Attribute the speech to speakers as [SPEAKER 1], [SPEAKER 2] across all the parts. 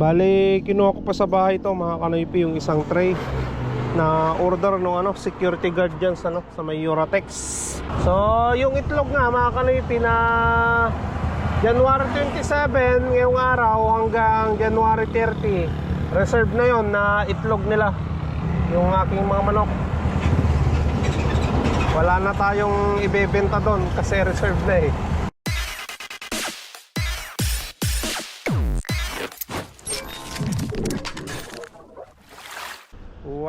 [SPEAKER 1] Bali, kinuha ko pa sa bahay to mga kanoypi yung isang tray na order nung ano, security guard dyan sa, ano, sa may Eurotex. So, yung itlog nga mga kanoypi na January 27 ngayong araw hanggang January 30 reserve na yon na itlog nila yung aking mga manok wala na tayong ibebenta doon kasi reserve na eh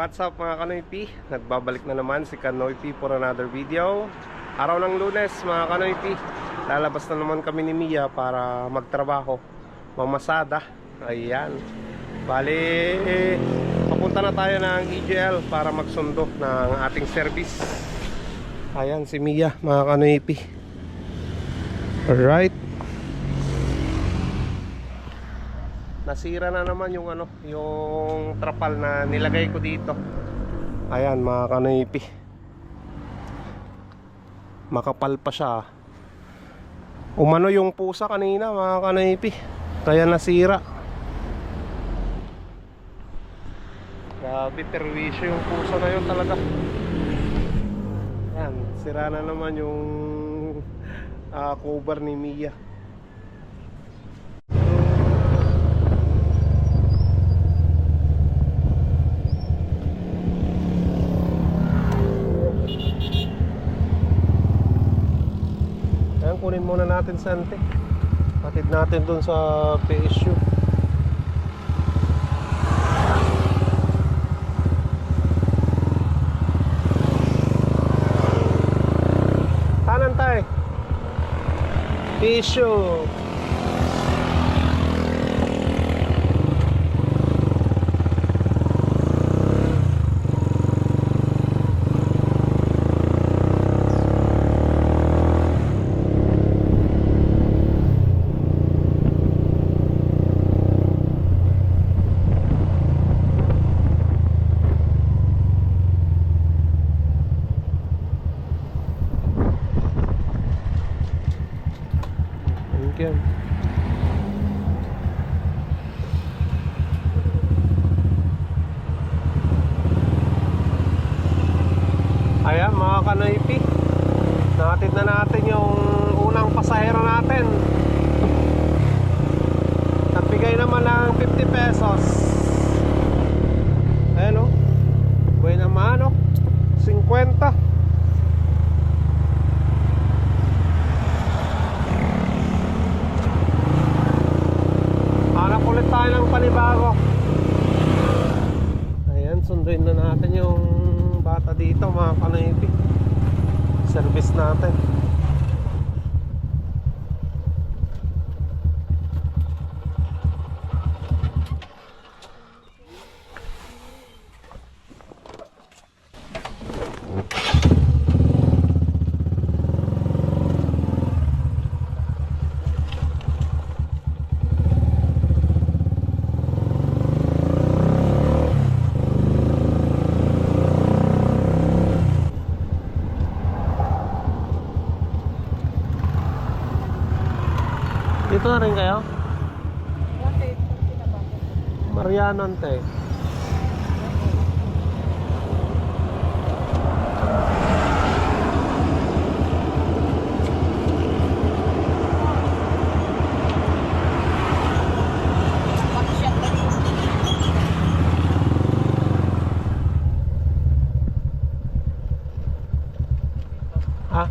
[SPEAKER 1] What's up mga Kanoypi? Nagbabalik na naman si Kanoypi for another video. Araw ng lunes mga Kanoypi Lalabas na naman kami ni Mia para magtrabaho. Mamasada. Ayan. Bali eh, Papunta na tayo ng EGL para magsundo ng ating service. Ayan si Mia mga Kanoypi Alright nasira na naman yung ano, yung trapal na nilagay ko dito. Ayan mga kanipi. Makapal pa siya. Umano yung pusa kanina mga kanipi. Kaya nasira. Grabe, perwisyo yung pusa na yun talaga. Ayan, sira na naman yung ah, cover ni Mia. Ayan, kunin muna natin sa ante. Patid natin dun sa PSU. Kanan tayo. PSU. Thank you. Ayan mga kanoypi Nakatid na natin yung unang pasahero natin. Nagbigay naman ng 50 pesos. Ayan o Buhay naman o 50 Hanap ulit tayo ng panibago. Ayan, sunduin na natin yung bata dito mga kanipi. Service natin. Dito na rin kayo? Mariano ante. Ah?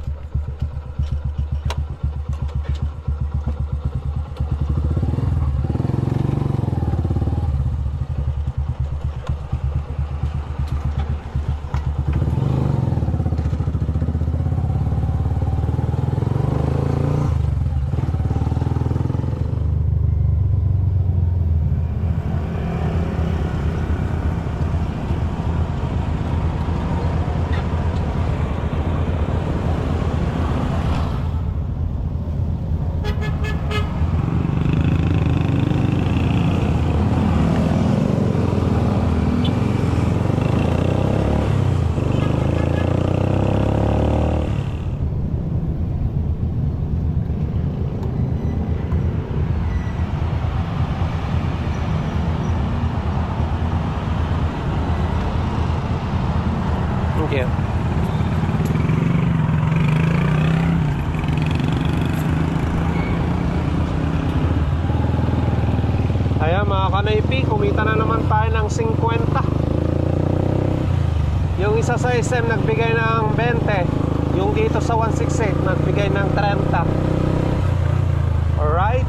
[SPEAKER 1] Kanaypi, kumita na naman tayo ng 50. Yung isa sa SM nagbigay ng 20. Yung dito sa 168 nagbigay ng 30. Alright.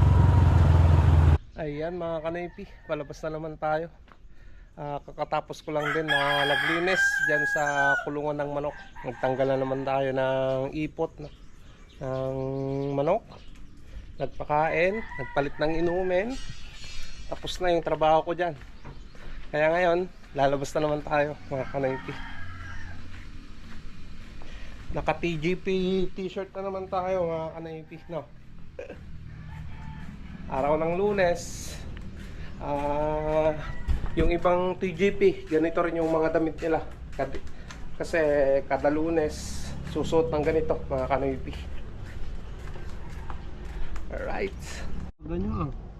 [SPEAKER 1] Ayan mga kanaypi, palabas na naman tayo. Ah, kakatapos ko lang din na naglinis dyan sa kulungan ng manok. Nagtanggal na naman tayo ng ipot na, ng manok. Nagpakain, nagpalit ng inumin. Tapos na yung trabaho ko dyan. Kaya ngayon, lalabas na naman tayo mga kanaypi. Naka TGP t-shirt na naman tayo mga kanaypi. No? Araw ng lunes. Ah, yung ibang TGP, ganito rin yung mga damit nila. Kasi kada lunes, susuot ng ganito mga kanaypi. Alright. Ganyan. Sige.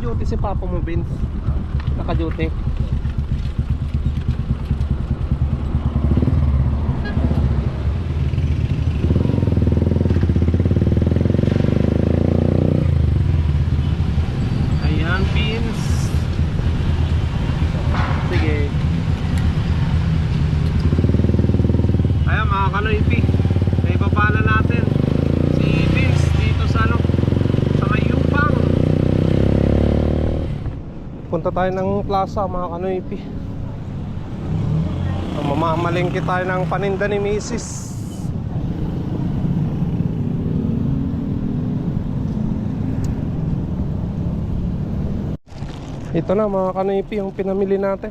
[SPEAKER 1] Naka-duty si Papa mo, Vince. Naka-duty. Ayan, Vince. Sige. Ayan, mga kanoypi. May baba na natin. Si Vince dito sa ano, sa Mayupang. Punta tayo ng plaza mga kanoypi. Mamamalingki tayo ng paninda ni Mrs. Ito na mga kanoypi yung pinamili natin.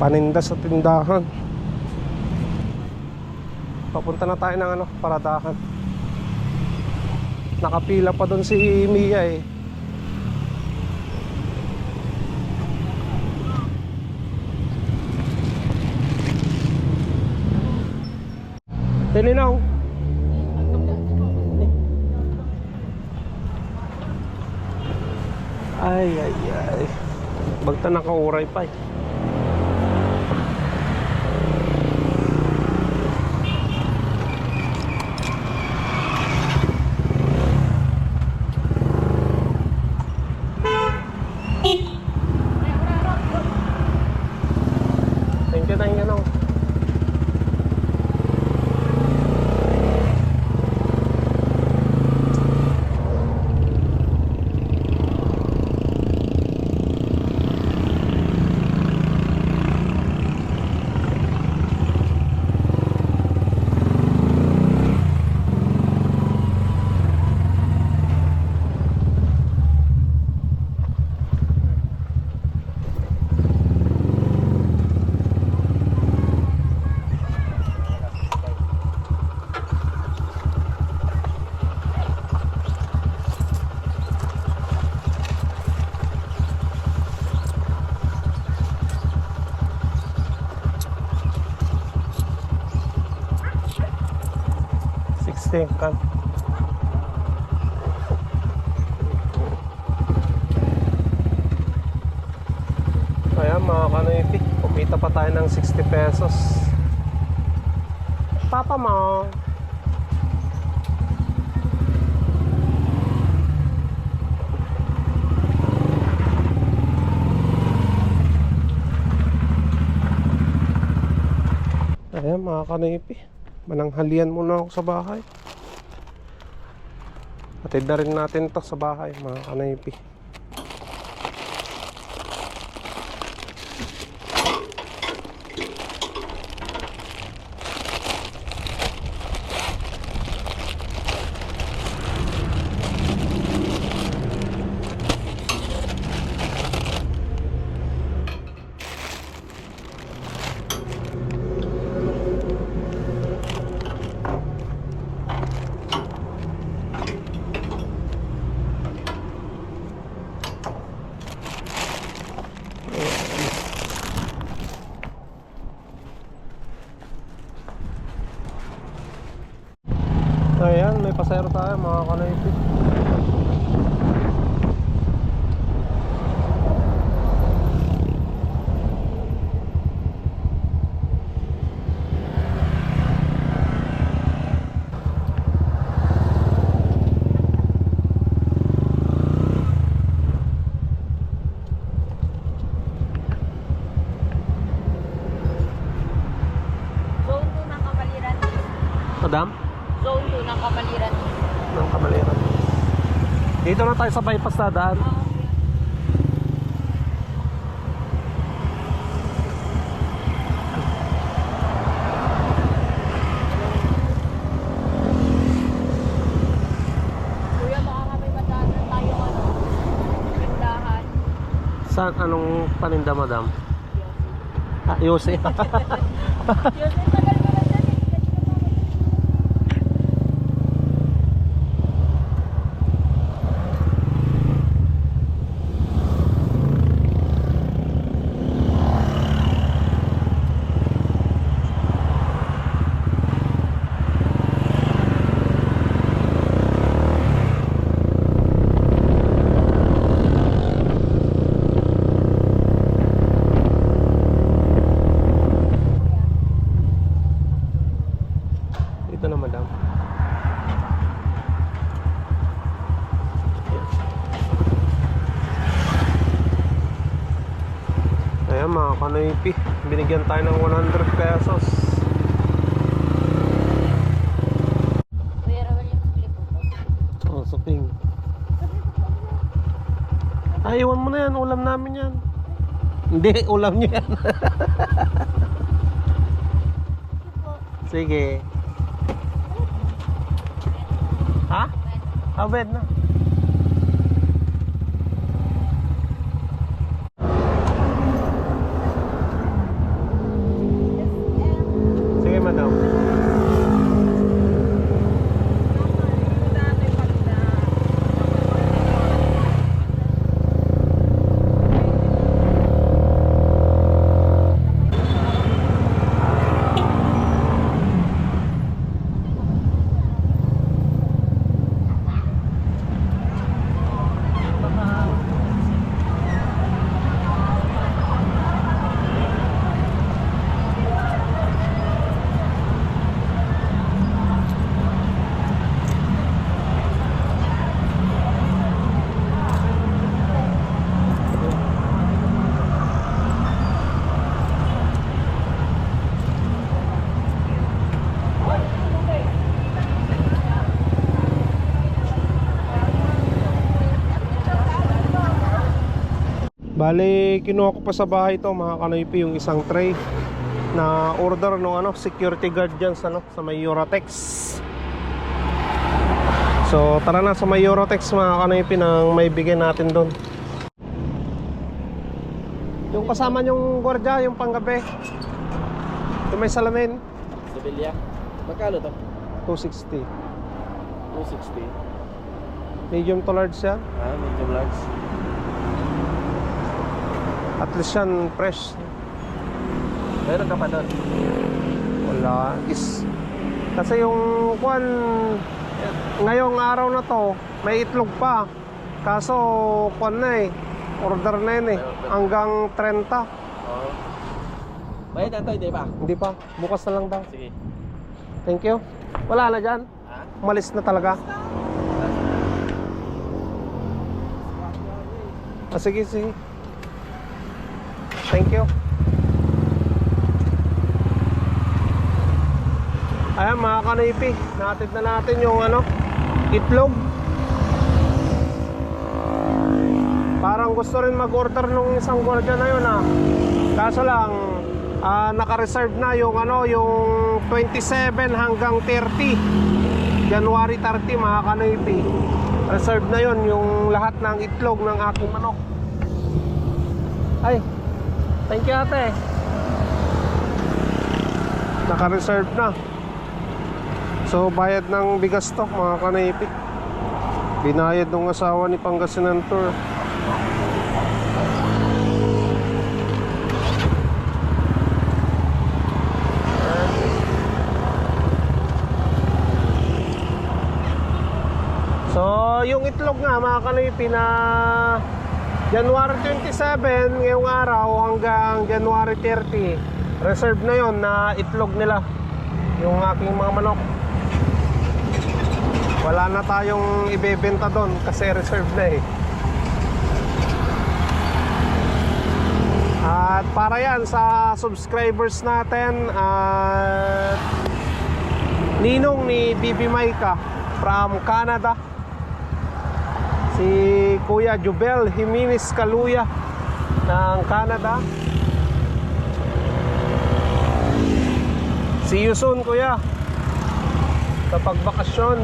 [SPEAKER 1] Paninda sa tindahan. Papunta na tayo ng ano, paradahan. Nakapila pa doon si Mia eh. Tininaw. Ay, ay, ay. Bagta nakauray pa eh. Thank you, thank you, no. 60 kan. Ayan mga kanoypi, kumita pa tayo ng 60 pesos. Papa mo. Ayan mga kanoypi, mananghalian muna ako sa bahay. Atid na rin natin to sa bahay mga kanoypi. Ayan, may pasero tayo mga kanoypi.
[SPEAKER 2] Zone 2 ng Kapaliran.
[SPEAKER 1] Madam,
[SPEAKER 2] Zone 2 ng Kapaliran.
[SPEAKER 1] ng kamaliran. Dito na tayo sa bypass na daan.
[SPEAKER 2] Kuya, baka nga may madaanan tayo ano.
[SPEAKER 1] Saan? Anong paninda, madam? Ah, Yose.
[SPEAKER 2] Yun, ang tagal mo na dyan eh. Hindi ka mabalik.
[SPEAKER 1] Dito na, madam. Ayan mga kanoypi, binigyan tayo ng 100 pesos. Oh, suping. Ay, iwan mo na yan, ulam namin yan. Hindi, ulam niyo yan. Sige. Ha? Ah, bed na. Sige, madam. Bale, kinuha ko pa sa bahay to mga kanoypi yung isang tray na order no ano security guard dyan sa ano sa may Eurotex. So tara na sa may Eurotex mga kanoypi nang may bigay natin doon. Yung kasama yung gwardiya, yung panggabi. Yung may salamin,
[SPEAKER 3] Sevilla. Magkano to?
[SPEAKER 1] 260.
[SPEAKER 3] 260.
[SPEAKER 1] Medium to large siya.
[SPEAKER 3] Ah, medium large.
[SPEAKER 1] At least yan fresh.
[SPEAKER 3] Meron ka pa doon.
[SPEAKER 1] Wala. Is Kasi yung kwan, ngayong araw na to, may itlog pa. Kaso, kwan na eh. Order na yun eh. Hanggang 30.
[SPEAKER 3] Oo. Bayad na to, hindi pa?
[SPEAKER 1] Hindi pa. Bukas na lang daw.
[SPEAKER 3] Sige.
[SPEAKER 1] Thank you. Wala na dyan.
[SPEAKER 3] Ha?
[SPEAKER 1] Umalis na talaga. Ah, sige, sige. Thank you. Ayan mga kanipi, natid na natin yung ano, itlog. Parang gusto rin mag-order nung isang gwardiya na yun ah. Kaso lang, ah, naka-reserve na yung ano, yung 27 hanggang 30. January 30 mga kanipi. Reserve na yon yung lahat ng itlog ng aking manok. Ay, thank you ate. Naka-reserve na. So bayad ng bigas to mga kanaipit. Binayad ng asawa ni Pangasinan Tour. So, yung itlog nga mga kanipi na January 27 ngayong araw hanggang January 30 reserve na yon na itlog nila yung aking mga manok. Wala na tayong ibebenta doon kasi reserve na eh. At para yan sa subscribers natin at ninong ni Bibi Maika from Canada si Kuya Jubel Jimenez Kaluya ng Canada. See you soon, Kuya. Kapag bakasyon.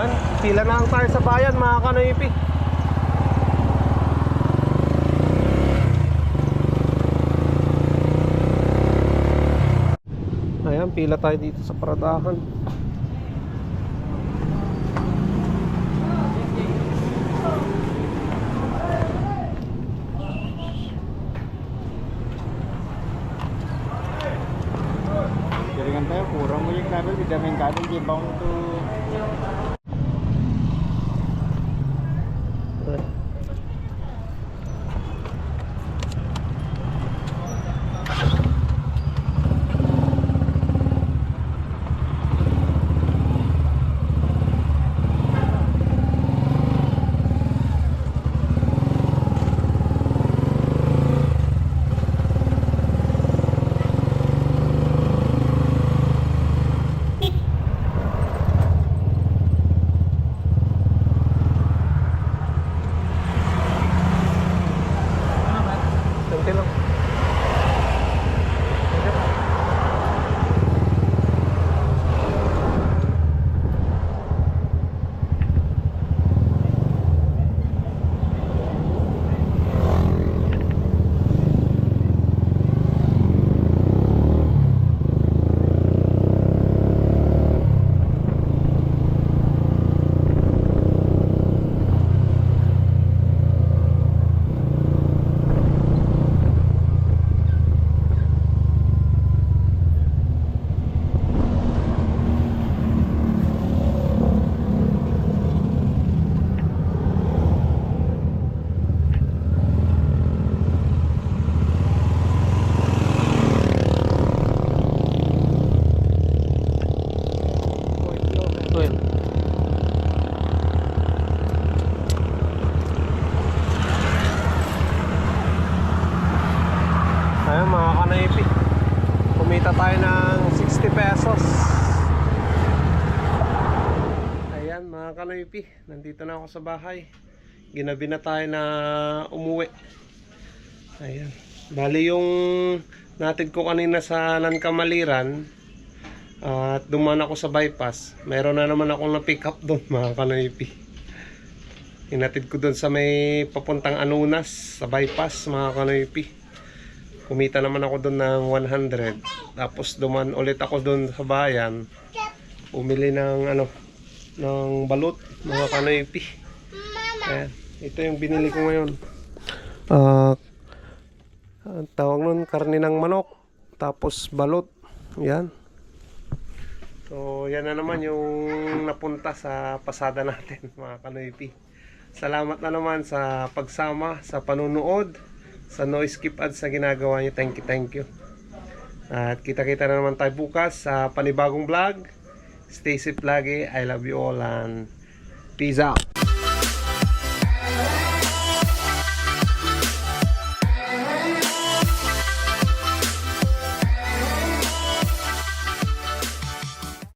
[SPEAKER 1] An, pila na ang tayo sa bayan, mga kanoipi. Ayan, pila tayo dito sa paradahan. 咱们干点工作。Tayo ng 60 pesos. Ayan mga kanaypi. Nandito na ako sa bahay. Ginabi na tayo na umuwi. Ayan. Bali yung natid ko kanina sa Nankamaliran, at dumaan ako sa bypass. Meron na naman akong na-pick up doon mga kanoypi. Inatid ko doon sa may papuntang Anunas sa bypass mga kanoypi. Kumita naman ako doon ng 100. Tapos duman ulit ako doon sa bayan. Umili ng ano ng balut mga kanoypi. Ayan. Ito yung binili ko ngayon. Ah, ang tawag nun, karne ng manok. tapos balot. Yan. So, yan na naman yung napunta sa pasada natin, mga kanoypi. Salamat na naman sa pagsama, sa panunood, sa no skip ads na ginagawa niyo. Thank you, thank you. At kita-kita na naman tayo bukas sa panibagong vlog. Stay safe lagi. I love you all and peace out.